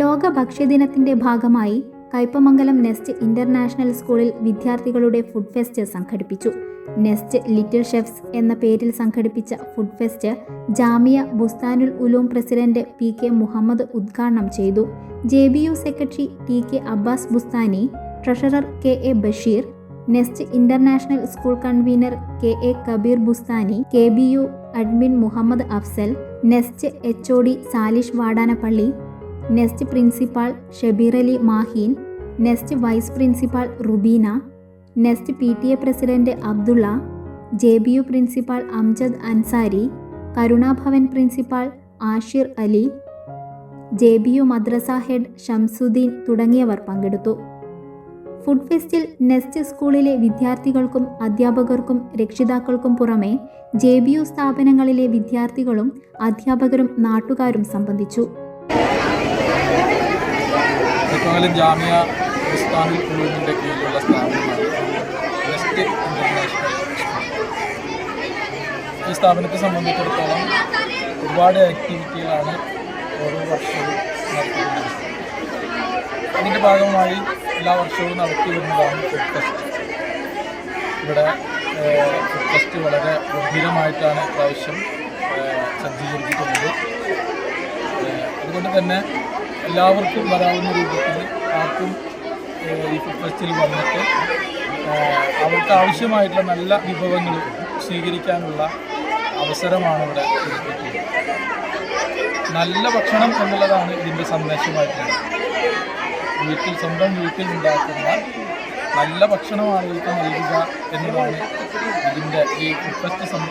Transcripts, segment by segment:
ലോക ഭക്ഷ്യദിനത്തിന്റെ ഭാഗമായി Kaipamangalam nest international സ്കൂളിൽ വിദ്യാർത്ഥികളുടെ ഫുഡ് ഫെസ്റ്റ് സംഘടിപ്പിച്ചു. നെസ്റ്റ് ലിറ്റിൽ ഷെഫ്സ് എന്ന പേരിൽ സംഘടിപ്പിച്ച food fest Jamia Bustanul Uloom president P K Muhammad ഉദ്ഘാടനം ചെയ്തു. J B U secretary T K Abbas Bustani treasurer K A Basheer Nest international school convener K A Kabeer Bustani K B U admin Muhammad Afzal Nest H O D Salish Vadanappally Nest principal Shabeer Ali Maheen Nest vice principal Rubeena Nest P T A president Abdullah J B U principal Amjad Ansari Karunabhavan principal Ashir Ali J B U madrasa head Shamsuddin തുടങ്ങിയവർ പങ്കെടുത്തു. Food ഫെസ്റ്റിൽ nest സ്കൂളിലെ വിദ്യാർത്ഥികൾക്കും അധ്യാപകർക്കും രക്ഷിതാക്കൾക്കും പുറമെ J B U സ്ഥാപനങ്ങളിലെ വിദ്യാർത്ഥികളും അധ്യാപകരും നാട്ടുകാരും സംബന്ധിച്ചു. കയ്പമംഗലം ജാമ്യ ഇസ്താമിൽ കുഴുവിന്റെ കീഴിലുള്ള സ്ഥാപനമാണ് വെസ്റ്റ് ഇന്റർനാഷണൽ ഈ സ്ഥാപനത്തെ സംബന്ധിച്ചിടത്തോളം ഒരുപാട് ആക്ടിവിറ്റികളാണ് ഓരോ വർഷവും നടത്തിക്കൊണ്ടിരിക്കുന്നത്. അതിന്റെ ഭാഗമായി എല്ലാ വർഷവും നടത്തി വരുന്നതാണ് ഫുഡ് ഫെസ്റ്റ് ഇവിടെ ഫുഡ് ഫെസ്റ്റ് വളരെ ഗംഭീരമായിട്ടാണ് ഇപ്രാവശ്യം സജ്ജീകരിച്ചിട്ടുള്ളത്. അതുകൊണ്ട് തന്നെ എല്ലാവർക്കും വരാവുന്ന രൂപത്തിൽ ആർക്കും ഈ ഫുഡ് ഫെസ്റ്റിൽ വന്നിട്ട് അവർക്ക് ആവശ്യമായിട്ടുള്ള നല്ല വിഭവങ്ങൾ സ്വീകരിക്കാനുള്ള അവസരമാണ് ഇവിടെ നല്ല ഭക്ഷണം എന്നുള്ളതാണ് ഇതിന്റെ സന്ദേശമായിട്ടുള്ളത്. വീട്ടിൽ സ്വന്തം വീട്ടിൽ ഉണ്ടാക്കുന്ന നല്ല ഭക്ഷണം ആളുകൾക്ക് നൽകുക എന്നതാണ് ഇതിന്റെ ഈ ഫുഡ് ഫെസ്റ്റ് സം-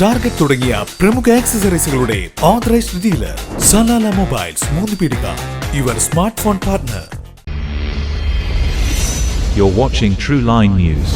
Target തുടങ്ങിയ പ്രമുഖ ആക്സസറീസുകളുടെ authorised dealer Salalah mobiles Moonnu Peedika your smartphone partner You're watching True Line News.